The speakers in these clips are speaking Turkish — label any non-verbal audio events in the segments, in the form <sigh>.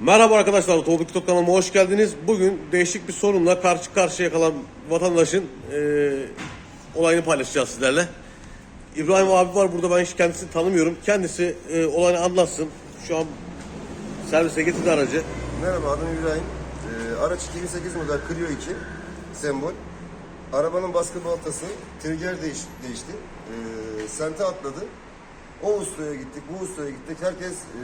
Merhaba arkadaşlar, Otomobil TikTok kanalıma hoş geldiniz. Bugün değişik bir sorunla karşı karşıya kalan vatandaşın e, olayını paylaşacağız sizlerle. İbrahim abi var burada, ben hiç kendisini tanımıyorum. Kendisi e, olayını anlatsın. Şu an servise getirdi aracı. Merhaba adım İbrahim. Ee, araç 2008 model Clio 2 sembol. Arabanın baskı baltası, trigger değiş, değişti. Ee, sente atladı. O ustaya gittik, bu ustaya gittik. Herkes e,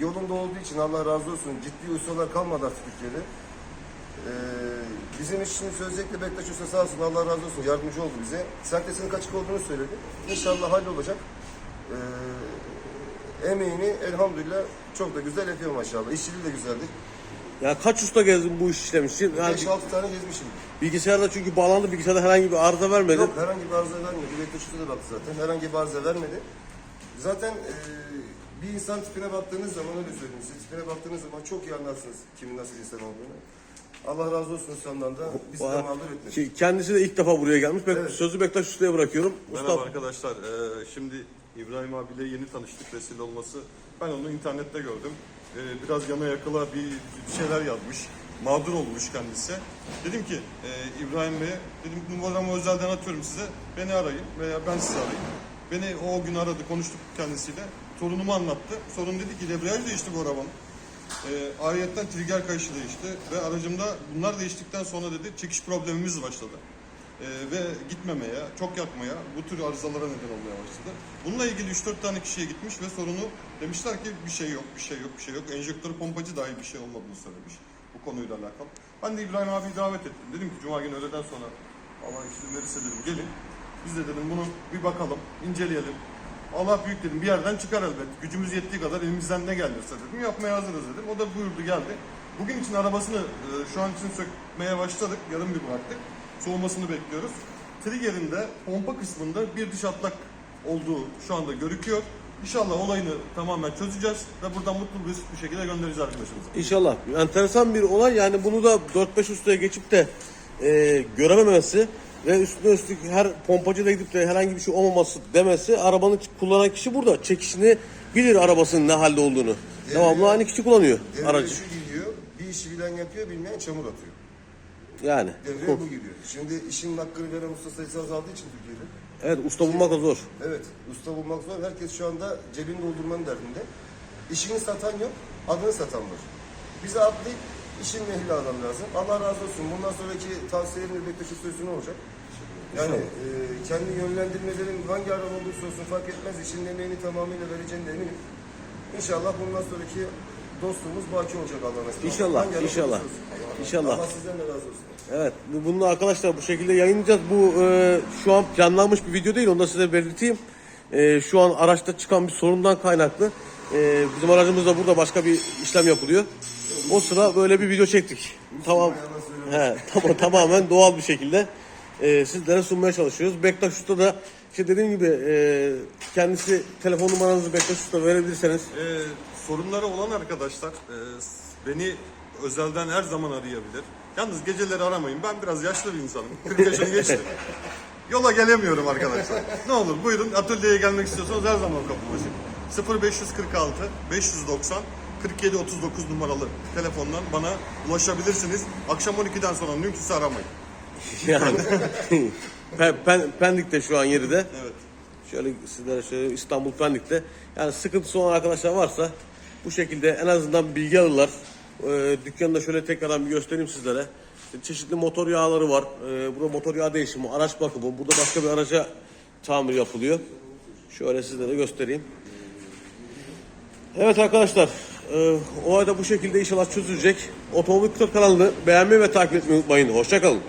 yolunda olduğu için Allah razı olsun. Ciddi ustalar kalmadı artık Türkiye'de. Ee, bizim için özellikle Bektaş Usta sağ olsun Allah razı olsun yardımcı oldu bize. Sentesinin kaçık olduğunu söyledi. İnşallah hallolacak. Ee, emeğini elhamdülillah çok da güzel yapıyor maşallah. İşçiliği de güzeldi. Ya kaç usta gezdin bu iş işlem için? Yani 5-6 tane gezmişim. bilgisayarda çünkü bağlandı, bilgisayarda herhangi bir arıza vermedi. Yok herhangi bir arıza vermedi. Bektaş'ta da baktı zaten. Herhangi bir arıza vermedi. Zaten e, bir insan tipine baktığınız zaman öyle söyleyeyim size. Tipine baktığınız zaman çok iyi anlarsınız kimin nasıl insan olduğunu. Allah razı olsun ustamdan da bizi de mağdur etmedi. Ki Kendisi de ilk defa buraya gelmiş. Bek- Sözü Bektaş Usta'ya bırakıyorum. Merhaba Usta, arkadaşlar. Ee, şimdi İbrahim abiyle yeni tanıştık vesile olması. Ben onu internette gördüm. Ee, biraz yana yakıla bir, bir şeyler yazmış. Mağdur olmuş kendisi. Dedim ki e, İbrahim Bey'e dedim numaramı özelden atıyorum size. Beni arayın veya ben sizi arayayım. Beni o gün aradı konuştuk kendisiyle. Sorunumu anlattı. Sorun dedi ki debriyaj değişti bu arabanın. E, ayrıyetten trigger kayışı değişti ve aracımda bunlar değiştikten sonra dedi çekiş problemimiz başladı. Ee, ve gitmemeye, çok yakmaya, bu tür arızalara neden olmaya başladı. Bununla ilgili 3-4 tane kişiye gitmiş ve sorunu demişler ki bir şey yok, bir şey yok, bir şey yok. Enjektörü pompacı dahi bir şey olmadığını söylemiş bu konuyla alakalı. Ben de İbrahim abiyi davet ettim. Dedim ki Cuma günü öğleden sonra Allah izin verirse dedim gelin. Biz de dedim bunu bir bakalım, inceleyelim. Allah büyük dedim bir yerden çıkar elbet. Gücümüz yettiği kadar elimizden ne gelirse dedim. Yapmaya hazırız dedim. O da buyurdu geldi. Bugün için arabasını e, şu an için sökmeye başladık. Yarım bir bıraktık. Soğumasını bekliyoruz. Trigger'inde pompa kısmında bir dış atlak olduğu şu anda görüküyor. İnşallah olayını tamamen çözeceğiz ve buradan mutlu bir bir şekilde göndereceğiz arkadaşımıza. İnşallah. Enteresan bir olay yani bunu da 4-5 ustaya geçip de e, görememesi ve üstüne üstlük her pompacı da gidip de herhangi bir şey olmaması demesi arabanın kullanan kişi burada. Çekişini bilir arabasının ne halde olduğunu. Devamlı aynı kişi kullanıyor Devreye aracı. şu gidiyor, bir işi bilen yapıyor, bilmeyen çamur atıyor. Yani. Devreye bu gidiyor. Şimdi işin hakkını veren usta sayısı azaldığı için Türkiye'de. Evet usta bulmak da zor. Evet, usta bulmak zor. Herkes şu anda cebini doldurmanın derdinde. İşini satan yok, adını satan var. Bize atlayıp işin ehli adam lazım. Allah razı olsun. Bundan sonraki tavsiyelerim de Bektaş Usta üstüne olacak. Yani e, kendi yönlendirmelerin hangi araba olursa olsun fark etmez. İşin emeğini tamamıyla vereceğine eminim. İnşallah bundan sonraki dostluğumuz baki olacak Allah'ın izniyle. İnşallah, Hangi araba inşallah. olursa olsun. İnşallah. Allah sizden de razı olsun. Evet bu- bunu arkadaşlar bu şekilde yayınlayacağız. Bu e, şu an planlanmış bir video değil onu da size belirteyim. E, şu an araçta çıkan bir sorundan kaynaklı. E, bizim aracımızda burada başka bir işlem yapılıyor. O sıra böyle bir video çektik. Tamam. He, tamam <laughs> tamamen doğal bir şekilde e, sizlere sunmaya çalışıyoruz. Bektaş Usta da işte dediğim gibi e, kendisi telefon numaranızı Bektaş Usta verebilirseniz Ee, sorunları olan arkadaşlar e, beni özelden her zaman arayabilir. Yalnız geceleri aramayın. Ben biraz yaşlı bir insanım. 40 <laughs> yaşını geçti. Yola gelemiyorum arkadaşlar. Ne olur buyurun atölyeye gelmek istiyorsanız her zaman kapım açık. 0546 590 47 39 numaralı telefondan bana ulaşabilirsiniz. Akşam 12'den sonra mümkünse aramayın. yani <laughs> Pen- Pen- Pendik'te şu an yeri de. Evet. Şöyle sizlere şöyle İstanbul Pendik'te. Yani sıkıntısı olan arkadaşlar varsa bu şekilde en azından bilgi alırlar. Ee, dükkanı da şöyle tekrardan bir göstereyim sizlere. İşte çeşitli motor yağları var. Ee, burada motor yağ değişimi, araç bakımı. Burada başka bir araca tamir yapılıyor. Şöyle sizlere göstereyim. Evet arkadaşlar. E, olay da bu şekilde inşallah çözülecek. Otomobil Kıtır kanalını beğenmeyi ve takip etmeyi unutmayın. Hoşçakalın.